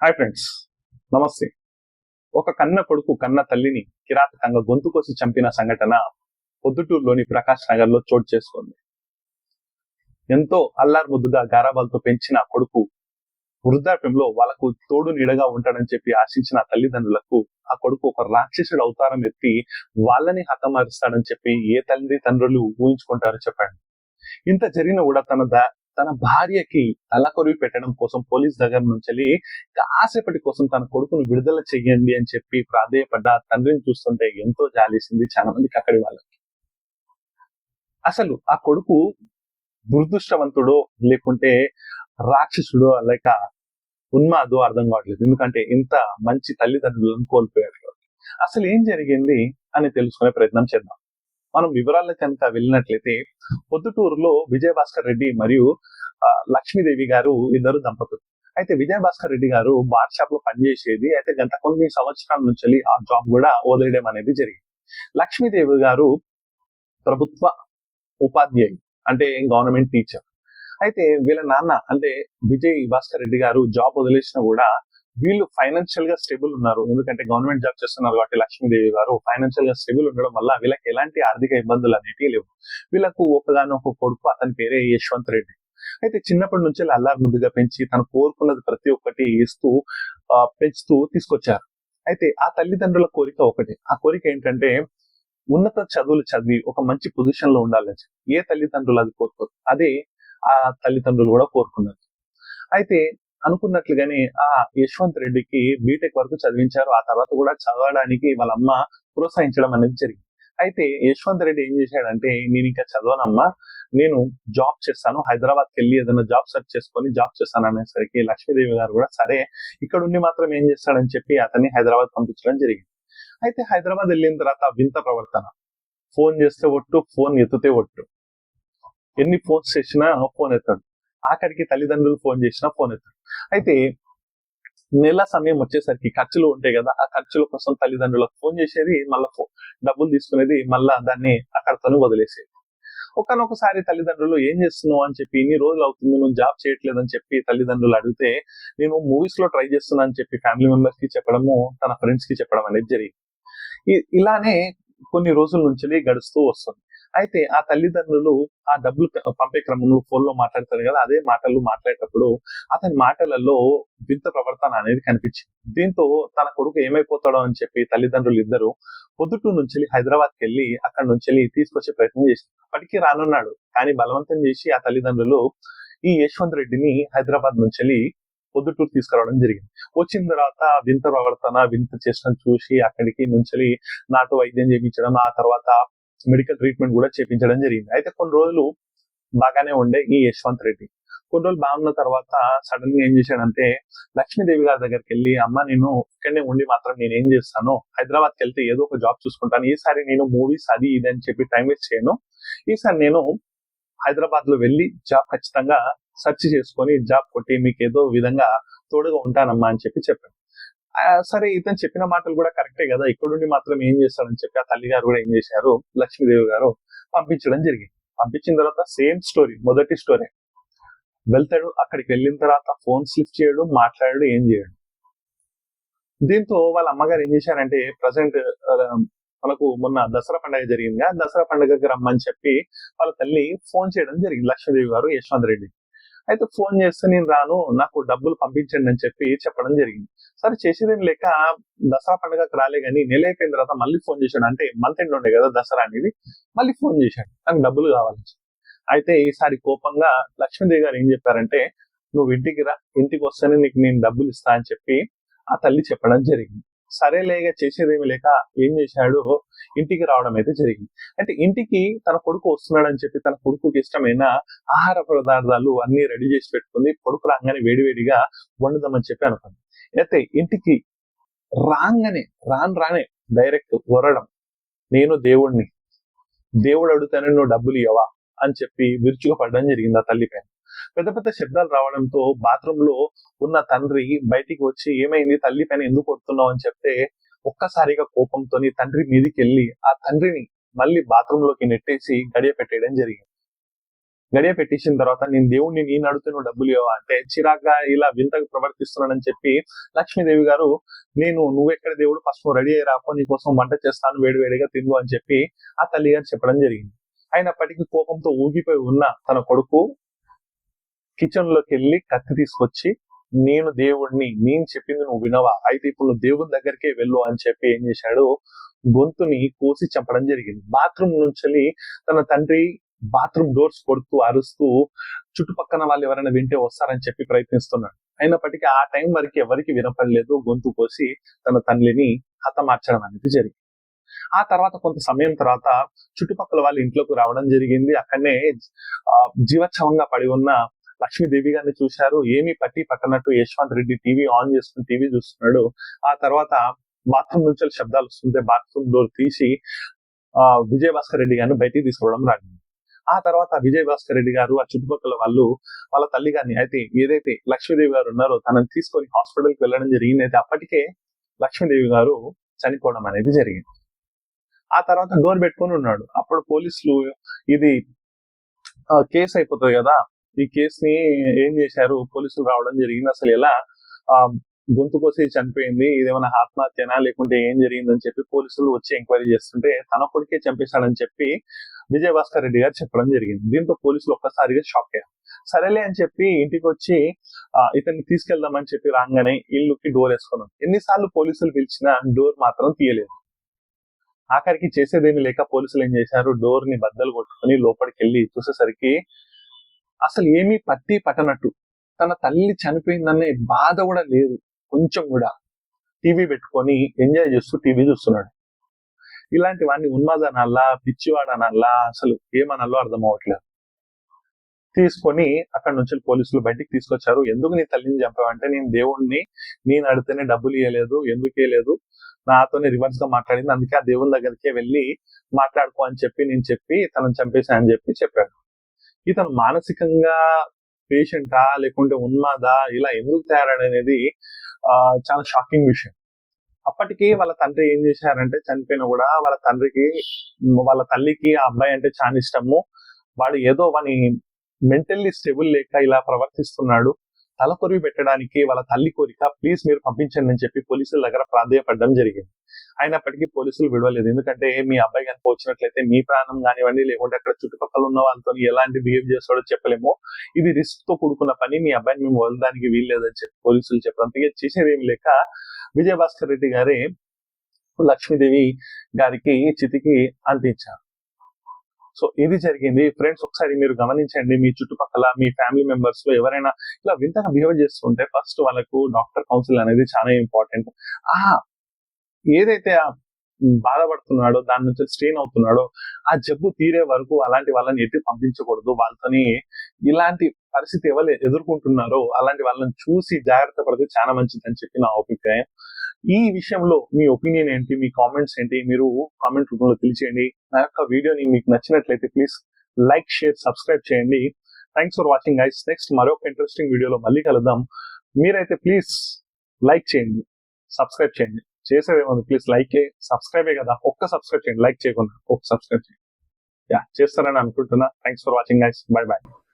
Hi friends నమస్తే. ఒక కన్న కొడుకు కన్న తల్లిని కిరాతకంగా గొంతు కోసి చంపిన సంఘటన పొద్దుటూరులోని ప్రకాష్ నగర్లో చోటు చేసుకుంది. ఎంతో అల్లారు ముద్దుగా గారాబాలతో పెంచిన కొడుకు వృద్ధాప్యంలో వాళ్ళకు తోడు నీడగా ఉంటాడని చెప్పి ఆశించిన తల్లిదండ్రులకు ఆ కొడుకు ఒక రాక్షసుడు అవతారం ఎత్తి వాళ్ళని హతమారుస్తాడని చెప్పి ఏ తల్లి తండ్రులు ఊహించుకుంటారో చెప్పండి. ఇంత జరిగిన కూడా తన తన భార్యకి తలకొరివి పెట్టడం కోసం పోలీస్ దగ్గర నుంచి వెళ్ళి కాసేపటి కోసం తన కొడుకును విడుదల చెయ్యండి అని చెప్పి ప్రాధేయపడ్డ తండ్రిని చూస్తుంటే ఎంతో జాలేసింది చాలా మందికి అక్కడి వాళ్ళకి. అసలు ఆ కొడుకు దురదృష్టవంతుడో లేకుంటే రాక్షసుడో లేక ఉన్మాదో అర్థం కావట్లేదు. ఎందుకంటే ఇంత మంచి తల్లిదండ్రులను కోల్పోయాడు అసలు ఏం జరిగింది అని తెలుసుకునే ప్రయత్నం చేద్దాం. మనం వివరాల కనుక వెళ్ళినట్లయితే పొద్దుటూరులో విజయభాస్కర్ రెడ్డి మరియు లక్ష్మీదేవి గారు ఇద్దరు దంపతులు. అయితే విజయభాస్కర్ రెడ్డి గారు బార్ షాప్లో పనిచేసేది అయితే గత కొన్ని సంవత్సరాల నుంచి ఆ జాబ్ కూడా వదిలేయడం అనేది జరిగింది. లక్ష్మీదేవి గారు ప్రభుత్వ ఉపాధ్యాయులు అంటే గవర్నమెంట్ టీచర్ అయితే వీళ్ళ నాన్న అంటే విజయ్ భాస్కర్ రెడ్డి గారు జాబ్ వదిలేసినా కూడా వీళ్ళు ఫైనాన్షియల్గా స్టేబుల్ ఉన్నారు. ఎందుకంటే గవర్నమెంట్ జాబ్ చేస్తున్నారు కాబట్టి లక్ష్మీదేవి గారు ఫైనాన్షియల్గా స్టేబుల్ ఉండడం వల్ల వీళ్ళకి ఎలాంటి ఆర్థిక ఇబ్బందులు అనేవి లేవు. వీళ్ళకు ఒకదాని ఒక కొడుకు అతని పేరే యశ్వంత్ రెడ్డి. అయితే చిన్నప్పటి నుంచి అల్లారు ముద్దుగా పెంచి తను కోరుకున్నది ప్రతి ఒక్కటి ఇస్తూ పెంచుతూ తీసుకొచ్చారు. అయితే ఆ తల్లిదండ్రుల కోరిక ఒకటి. ఆ కోరిక ఏంటంటే ఉన్నత చదువులు చదివి ఒక మంచి పొజిషన్లో ఉండాలని ఏ తల్లిదండ్రులు అది కోరుకోరు. అదే ఆ తల్లిదండ్రులు కూడా కోరుకున్నారు. అయితే అనుకున్నట్లుగానే ఆ యశ్వంత్ రెడ్డికి బీటెక్ వరకు చదివించారు. ఆ తర్వాత కూడా చదవడానికి వాళ్ళ అమ్మ ప్రోత్సహించడం అనేది జరిగింది. అయితే యశ్వంత్ రెడ్డి ఏం చేశాడంటే నేను ఇంకా చదవనమ్మా. నేను జాబ్ చేస్తాను. హైదరాబాద్కి వెళ్ళి ఏదైనా జాబ్ సెర్చ్ చేసుకొని జాబ్ చేస్తాను అనేసరికి లక్ష్మీదేవి గారు కూడా సరే ఇక్కడ ఉండి మాత్రం ఏం చేస్తాడని చెప్పి అతన్ని హైదరాబాద్ పంపించడం జరిగింది. అయితే హైదరాబాద్ వెళ్ళిన తర్వాత వింత ప్రవర్తన. ఫోన్ చేస్తే ఒట్టు ఫోన్ ఎత్తుతే ఒట్టు. ఎన్ని ఫోన్స్ చేసినా ఫోన్ ఎత్తాడు. ఆఖరికి తల్లిదండ్రులు ఫోన్ చేసినా ఫోన్ ఎత్తారు. అయితే నెల సమయం వచ్చేసరికి ఖర్చులు ఉంటాయి కదా ఆ ఖర్చుల కోసం తల్లిదండ్రులకు ఫోన్ చేసేది మళ్ళా డబ్బులు తీసుకునేది మళ్ళా దాన్ని అక్కడతోనే వదిలేసేది. ఒకనొకసారి తల్లిదండ్రులు ఏం చేస్తున్నావు? అని చెప్పి ఇన్ని రోజులు అవుతుంది నువ్వు జాబ్ చేయట్లేదు అని చెప్పి తల్లిదండ్రులు అడిగితే నేను మూవీస్లో ట్రై చేస్తున్నా అని చెప్పి ఫ్యామిలీ మెంబర్స్కి చెప్పడము తన ఫ్రెండ్స్కి చెప్పడం అనేది జరిగింది. ఇలానే కొన్ని రోజుల నుంచి గడుస్తూ వస్తుంది. అయితే ఆ తల్లిదండ్రులు ఆ డబ్బులు పంపే క్రమంలో ఫోన్లో మాట్లాడతారు కదా అదే మాటలు మాట్లాడేటప్పుడు అతని మాటలలో వింత ప్రవర్తన అనేది కనిపించింది. దీంతో తన కొడుకు ఏమైపోతాడో అని చెప్పి తల్లిదండ్రులు ఇద్దరు పొద్దుటూరు నుంచి హైదరాబాద్కి వెళ్ళి అక్కడ నుంచి వెళ్ళి తీసుకొచ్చే ప్రయత్నం చేశారు. అప్పటికీ రానున్నాడు కానీ బలవంతం చేసి ఆ తల్లిదండ్రులు ఈ యశ్వంత్ రెడ్డిని హైదరాబాద్ నుంచి వెళ్ళి పొద్దుటూరు తీసుకురావడం జరిగింది. వచ్చిన తర్వాత వింత ప్రవర్తన వింత చేసిన చూసి అక్కడికి నుంచి నాటు వైద్యం చేయించడం ఆ తర్వాత మెడికల్ ట్రీట్మెంట్ కూడా చేపించడం జరిగింది. అయితే కొన్ని రోజులు బాగానే ఉండే ఈ యశ్వంత్ రెడ్డి. కొన్ని రోజులు బాగున్న తర్వాత సడన్గా ఏం చేశాడంటే లక్ష్మీదేవి గారి దగ్గరికి వెళ్ళి అమ్మ నేను ఇక్కడనే ఉండి మాత్రం నేను ఏం చేస్తాను? హైదరాబాద్కి వెళ్తే ఏదో ఒక జాబ్ చూసుకుంటాను. ఈసారి నేను మూవీస్ అది ఇది అని చెప్పి టైం వేస్ట్ చేయను. ఈసారి నేను హైదరాబాద్లో వెళ్ళి జాబ్ ఖచ్చితంగా సెర్చ్ చేసుకొని జాబ్ కొట్టి మీకు ఏదో విధంగా తోడుగా ఉంటానమ్మా అని చెప్పి చెప్పాను సరే ఇతను చెప్పిన మాటలు కూడా కరెక్టే కదా. ఇక్కడుండి మాత్రం ఏం చేస్తాడని చెప్పి ఆ తల్లి గారు కూడా ఏం చేశారు? లక్ష్మీదేవి గారు పంపించడం జరిగింది. పంపించిన తర్వాత సేమ్ స్టోరీ మొదటి స్టోరీ. వెళ్తాడు అక్కడికి వెళ్ళిన తర్వాత ఫోన్ స్లిప్ చేయడు మాట్లాడాడు ఏం చేయడు. దీంతో వాళ్ళ అమ్మగారు ఏం చేశారంటే ప్రజెంట్ మనకు మొన్న దసరా పండుగ జరిగింది దసరా పండుగకి రమ్మని చెప్పి వాళ్ళ తల్లి ఫోన్ చేయడం జరిగింది. లక్ష్మీదేవి గారు యశ్వంత్ రెడ్డి. అయితే ఫోన్ చేస్తే నేను రాను నాకు డబ్బులు పంపించండి అని చెప్పి చెప్పడం జరిగింది. సరే చేసేదేం లేక దసరా పండుగకి రాలే కానీ నెల అయిపోయిన తర్వాత మళ్ళీ ఫోన్ చేశాడు అంటే మంత్ ఎండ్ ఉండే కదా దసరా అనేది. మళ్ళీ ఫోన్ చేశాడు నాకు డబ్బులు కావాలి అయితే ఈసారి కోపంగా లక్ష్మీదేవి గారు ఏం చెప్పారంటే నువ్వు ఇంటికి రా. ఇంటికి వస్తేనే నీకు నేను డబ్బులు ఇస్తా అని చెప్పి ఆ తల్లి చెప్పడం జరిగింది. సరేలేగా చేసేదేమి లేక ఏం చేశాడు? ఇంటికి రావడం అయితే జరిగింది. అంటే ఇంటికి తన కొడుకు వస్తున్నాడని చెప్పి తన కొడుకుకి ఇష్టమైన ఆహార పదార్థాలు అన్ని రెడీ చేసి పెట్టుకుంది. కొడుకు రాగానే వేడివేడిగా వండుదామని చెప్పి అనుకుంది. అయితే ఇంటికి రాగానే రాను రానే డైరెక్ట్ వరడం. నేను దేవుణ్ణి. దేవుడు అడుగుతానని నువ్వు డబ్బులు ఇవ్వవా అని చెప్పి విరుచుగా పడడం జరిగింది ఆ తల్లి పైన. పెద్ద పెద్ద శబ్దాలు రావడంతో బాత్రూమ్లో ఉన్న తండ్రి బయటికి వచ్చి ఏమైంది? తల్లి పైన ఎందుకు వస్తున్నావు అని చెప్తే ఒక్కసారిగా కోపంతో తండ్రి మీదికి వెళ్ళి ఆ తండ్రిని మళ్ళీ బాత్రూమ్లోకి నెట్టేసి గడియ పెట్టేయడం జరిగింది. గడియ పెట్టేసిన తర్వాత నేను దేవుణ్ణి నేను అడిగితే డబ్బులు ఇవ్వా అంటే చిరాగ్గా ఇలా వింతగా ప్రవర్తిస్తున్నానని చెప్పి లక్ష్మీదేవి గారు నేను నువ్వెక్కడ దేవుడు? ఫస్ట్ నువ్వు రెడీ అయ్యి రాపో నీకోసం వంట చేస్తాను వేడివేడిగా తిను అని చెప్పి ఆ తల్లి గారు చెప్పడం జరిగింది. అయినప్పటికీ కోపంతో ఊగిపోయి ఉన్న తన కొడుకు కిచెన్లోకి వెళ్ళి కత్తి తీసుకొచ్చి నేను దేవుడిని నేను చెప్పింది నువ్వు వినవా? అయితే ఇప్పుడు దేవుని దగ్గరికే వెళ్ళు అని చెప్పి ఏం చేశాడు? గొంతుని కోసి చంపడం జరిగింది. బాత్రూమ్ నుంచి తన తండ్రి బాత్రూమ్ డోర్స్ కొడుతూ అరుస్తూ చుట్టుపక్కన వాళ్ళు ఎవరైనా వింటే వస్తారని చెప్పి ప్రయత్నిస్తున్నాడు. అయినప్పటికీ ఆ టైం వరకు ఎవరికి వినపడలేదు. గొంతు కోసి తన తల్లిని హతమార్చడం అనేది జరిగింది. ఆ తర్వాత కొంత సమయం తర్వాత చుట్టుపక్కల వాళ్ళు ఇంట్లోకి రావడం జరిగింది. అక్కడనే ఆ, జీవచ్ఛవంగా పడి ఉన్న లక్ష్మీదేవి గారిని చూశారు. ఏమి పట్టి పక్కనట్టు యశ్వంత్ రెడ్డి టీవీ ఆన్ చేసుకుని టీవీ చూస్తున్నాడు. ఆ తర్వాత బాత్రూమ్ నుంచి శబ్దాలు వస్తుంటే బాత్రూమ్ డోర్ తీసి ఆ విజయ భాస్కర్ రెడ్డి గారిని బయటికి తీసుకోవడం రాగింది. ఆ తర్వాత విజయ భాస్కర్ రెడ్డి గారు ఆ చుట్టుపక్కల వాళ్ళు వాళ్ళ తల్లి గారిని అయితే ఏదైతే లక్ష్మీదేవి గారు ఉన్నారో తనని తీసుకొని హాస్పిటల్కి వెళ్ళడం జరిగింది. అయితే అప్పటికే లక్ష్మీదేవి గారు చనిపోవడం అనేది జరిగింది. ఆ తర్వాత డోర్ పెట్టుకొని ఉన్నాడు. అప్పుడు పోలీసులు ఇది కేసు అయిపోతుంది కదా ఈ కేసుని ఏం చేశారు? పోలీసులు రావడం జరిగింది. అసలు ఎలా ఆ గొంతు కోసి చనిపోయింది ఇదేమైనా ఆత్మహత్యనా? లేకుంటే ఏం జరిగిందని చెప్పి పోలీసులు వచ్చి ఎంక్వైరీ చేస్తుంటే తన కొడుకే చంపేశాడని చెప్పి విజయ భాస్కర్ రెడ్డి గారు చెప్పడం జరిగింది. దీంతో పోలీసులు ఒక్కసారిగా షాక్ అయ్యారు. సరేలే అని చెప్పి ఇంటికి వచ్చి ఇతన్ని తీసుకెళ్దామని చెప్పి రాగానే ఇల్లుకి డోర్ వేసుకున్నాం. ఎన్నిసార్లు పోలీసులు పిలిచినా డోర్ మాత్రం తీయలేదు. ఆఖరికి చేసేదేమి లేక పోలీసులు ఏం చేశారు? డోర్ని బద్దలు కొట్టుకొని లోపలికి వెళ్ళి చూసేసరికి అసలు ఏమీ పట్టి పట్టనట్టు. తన తల్లి చనిపోయిందనే బాధ కూడా లేదు. కొంచెం కూడా. టీవీ పెట్టుకొని ఎంజాయ్ చేస్తూ టీవీ చూస్తున్నాడు. ఇలాంటి వాడిని ఉన్మాదనల్లా పిచ్చివాడనల్లా అసలు ఏమనాలో అర్థం అవ్వట్లేదు. తీసుకొని అక్కడ నుంచి పోలీసులు బయటికి తీసుకొచ్చారు. ఎందుకు నీ తల్లిని చంపావంటే నేను దేవుణ్ణి నేను అడితేనే డబ్బులు ఇవ్వలేదు ఎందుకు ఇవ్వలేదు నాతోనే రివర్స్గా మాట్లాడింది అందుకే ఆ దేవుని దగ్గరికే వెళ్ళి మాట్లాడుకో అని చెప్పి నేను చెప్పి తనను చంపేసా అని చెప్పి చెప్పాడు. ఇతను మానసికంగా పేషెంటా లేకుంటే ఉన్మాదా ఇలా ఎందుకు తయారనేది ఆ చాలా షాకింగ్ విషయం. అప్పటికి వాళ్ళ తండ్రి ఏం చేశారంటే చనిపోయినా కూడా వాళ్ళ తండ్రికి వాళ్ళ తల్లికి ఆ అబ్బాయి అంటే చాలా ఇష్టము. వాడు ఏదో వాని మెంటల్లీ స్టేబుల్ లేక ఇలా ప్రవర్తిస్తున్నాడు. తల కొరివి పెట్టడానికి వాళ్ళ తల్లి కోరిక ప్లీజ్ మీరు పంపించండి అని చెప్పి పోలీసుల దగ్గర ప్రాధాయపడడం జరిగింది. అయినప్పటికీ పోలీసులు విడవలేదు. ఎందుకంటే మీ అబ్బాయి కనుక వచ్చినట్లయితే మీ ప్రాణం కానివ్వండి లేకుంటే అక్కడ చుట్టుపక్కల ఉన్న వాళ్ళతో ఎలాంటి బిహేవ్ చేస్తాడో చెప్పలేము. ఇది రిస్క్తో కూడుకున్న పని. మీ అబ్బాయిని మేము వదలడానికి వీల్లేదని చెప్పి పోలీసులు చెప్పడం. చేసేది ఏమి లేక విజయభాస్కర్ రెడ్డి గారే లక్ష్మీదేవి గారికి చితికి అందించారు సో ఇది జరిగింది. ఫ్రెండ్స్ ఒకసారి మీరు గమనించండి. మీ చుట్టుపక్కల మీ ఫ్యామిలీ మెంబర్స్లో ఎవరైనా ఇలా వింతగా బిహేవ్ చేస్తుంటే ఫస్ట్ వాళ్ళకు డాక్టర్ కౌన్సిల్ అనేది చాలా ఇంపార్టెంట్. ఆ ఏదైతే ఆ బాధపడుతున్నాడో దాని నుంచి స్ట్రెయిన్ అవుతున్నాడో ఆ జబ్బు తీరే వరకు అలాంటి వాళ్ళని ఎట్టి పంపించకూడదు. వాళ్ళతోని ఇలాంటి పరిస్థితి ఎవరు ఎదుర్కొంటున్నారో అలాంటి వాళ్ళని చూసి జాగ్రత్త పడితే చాలా మంచిది అని చెప్పి నా అభిప్రాయం. ఈ విషయంలో మీ ఒపీనియన్ ఏంటి? మీ కామెంట్స్ ఏంటి? మీరు కామెంట్ రూపంలో తెలియచేయండి. నా యొక్క వీడియోని మీకు నచ్చినట్లయితే ప్లీజ్ లైక్ షేర్ సబ్స్క్రైబ్ చేయండి. Thanks for watching guys next మరొక ఇంట్రెస్టింగ్ వీడియోలో మళ్ళీ కలుద్దాం. మీరైతే ప్లీజ్ లైక్ చేయండి. సబ్స్క్రైబ్ చేయండి. చేసేదేమో ప్లీజ్ లైక్ సబ్స్క్రైబే కదా. ఒక్క సబ్స్క్రైబ్ చేయండి. లైక్ చేయకుండా ఒక్క సబ్స్క్రైబ్ చేయండి. యా చేస్తారని అనుకుంటున్నా. Thanks for watching guys bye bye